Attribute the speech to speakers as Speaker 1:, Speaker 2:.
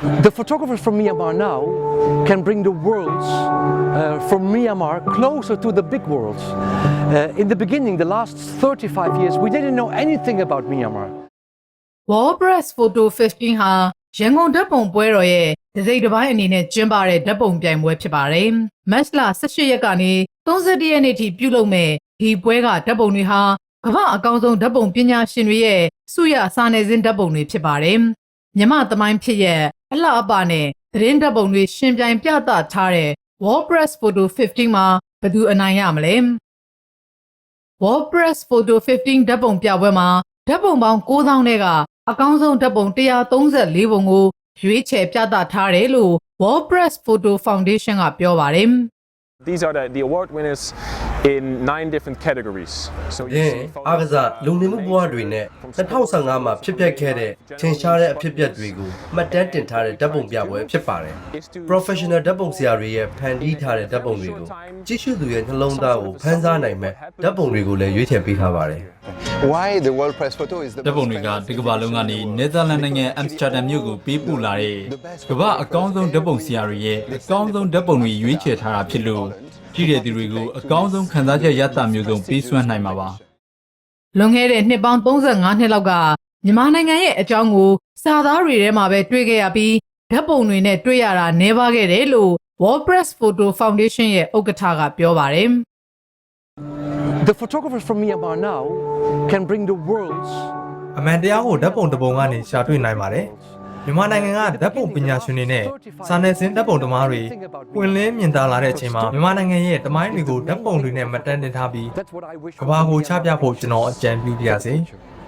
Speaker 1: The photographers from Myanmar now can bring the worlds uh, from Myanmar closer to the big worlds. Uh, in the beginning, the last 35 years, we didn't know anything about Myanmar.
Speaker 2: WordPress Photo 15ဟာရန်ကုန်ဓာတ်ပုံပွဲတော်ရဲ့ဒီစိတ်တစ်ပိုင်းအနေနဲ့ကျင်းပတဲ့ဓာတ်ပုံပြိုင်ပွဲဖြစ်ပါတယ်။မတ်လ18ရက်ကနေ31ရက်နေ့ထိပြုလုပ်မဲ့ဒီပွဲကဓာတ်ပုံတွေဟာကမ္ဘာအကောင်းဆုံးဓာတ်ပုံပညာရှင်တွေရဲ့စုရစာနယ်ဇင်းဓာတ်ပုံတွေဖြစ်ပါတယ်။ မြမသမိုင်းဖြစ်ရဲ့အလှအပနဲ့သတင်းဓာတ်ပုံတွေရှင်ပြိုင်ပြသထားတဲ့ WordPress Photo 15မှာဘယ်သူအနိုင်ရမလဲ။ WordPress Photo 15ဓာတ်ပုံပြပွဲမှာဓာတ်ပုံပေါင်း9000တဲ့ကအကောင်းဆုံးဓာတ်ပုံ134ပုံကိုရွေးချယ်ပြသထားတယ်လို့ WordPress Photo Foundation ကပြောပါတယ်
Speaker 3: These are the, the award winners in nine different categories. So
Speaker 4: ဖြင့်အားကစားလူနေမှုဘဝတွေနဲ့2015မှာဖြစ်ပျက်ခဲ့တဲ့ထင်ရှားတဲ့အဖြစ်အပျက်တွေကိုမှတ်တမ်းတင်ထားတဲ့ဓာတ်ပုံပြပွဲဖြစ်ပါတယ်။ Professional ဓာတ်ပုံဆရာတွေရဲ့ဖန်တီးထားတဲ့ဓာတ်ပုံတွေကိုကြည့်ရှုသူရဲ့နှလုံးသားကိုဖန်ဆားနိုင်မဲ့ဓာတ်ပုံတွေကိုလည်းရွေးချယ်ပေးထားပါတယ်။
Speaker 5: Why the World Press Photo is the
Speaker 6: ဓာတ်ပုံတွေကဒီကမ္ဘာလုံးကနေနယ်သာလန်နိုင်ငံအမ်စတာဒမ်မြို့ကိုပေးပို့လာတဲ့ကမ္ဘာအကောင်းဆုံးဓာတ်ပုံဆရာတွေရဲ့အကောင်းဆုံးဓာတ်ပုံတွေရွေးချယ်ထားတာဖြစ်လို့ ကြည့်တဲ့သူတွေကိုအကောင်းဆုံးခံစားချက်ရတာမျိုးစုံပေးစွမ်းနိုင်မှာပါ။
Speaker 2: လွန်ခဲ့တဲ့နှစ်ပေါင်း35နှစ်လောက်ကမြန်မာနိုင်ငံရဲ့အကြောင်းကိုစာသားတွေထဲမှာပဲတွေ့ခဲ့ရပြီးဓာတ်ပုံတွေနဲ့တွေ့ရတာနှဲပါခဲ့တယ်လို့ WordPress Photo Foundation ရဲ့ဥက္ကဋ္ဌကပြောပါတယ်။
Speaker 1: The photographers from Myanmar now can bring the worlds
Speaker 7: အမှန်တရားကိုဓာတ်ပုံတစ်ပုံကနေရှာတွေ့နိုင်ပါတယ် မြန်မာနိုင်ငံကဓာတ်ပုံပညာရှင်တွေနဲ့စာနယ်ဇင်းဓာတ်ပုံသမားတွေပွင့်လင်းမြင်သာလာတဲ့အချိန်မှာမြန်မာနိုင်ငံရဲ့တမိုင်းတွေကိုဓာတ်ပုံတွေနဲ့မှတ်တမ်းတင်ထားပြီး
Speaker 1: That's what I wish
Speaker 7: ကမ္ဘာကိုချပြဖို့ကျွန်တော်အကြံပြုပါရစေ။